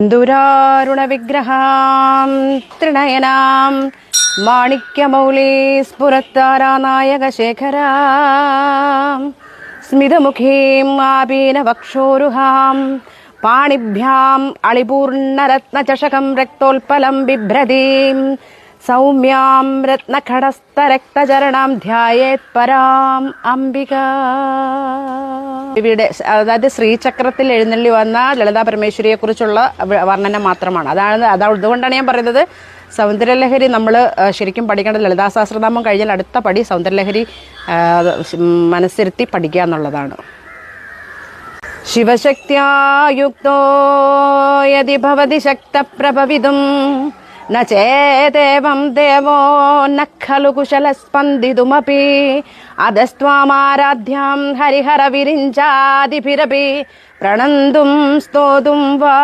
സിന്ദൂരാരുണവിഗ്രഹാം ത്രിണയനാം മാണിക്യമൗലീ സ്ഫുരത്താരാനായകശേഖരാം സ്മിതമുഖീം ആപീനവക്ഷോരുഹാം പാണിഭ്യാം അളിപൂർണരത്നചഷകം രക്തോൽപലം ബിഭ്രതീം സൗമ്യാം രത്നഖടസ്ഥരക്തചരണം ധ്യായേത് പരാം അംബിക ദേവിയുടെ അതായത് ശ്രീചക്രത്തിൽ എഴുന്നള്ളി വന്ന ലളിതാ പരമേശ്വരിയെ കുറിച്ചുള്ള വർണന മാത്രമാണ്. അതാണ് അത് അതുകൊണ്ടാണ് ഞാൻ പറയുന്നത് സൗന്ദര്യലഹരി നമ്മൾ ശരിക്കും പഠിക്കേണ്ടത് ലളിതാ സഹസ്രനാമം കഴിഞ്ഞാൽ അടുത്ത പടി സൗന്ദര്യലഹരി മനസ്സിരുത്തി പഠിക്കുക എന്നുള്ളതാണ്. ശിവശക്തിയുക്തോ യതി ഭവതി ശക്തപ്രഭവിതും నేదేవం దేవో నఖలు కుశల స్పందిదుమీ అధస్వామారాధ్యాం హరిహర విరించాదిభిరపి ప్రణందుం స్తోదుం వా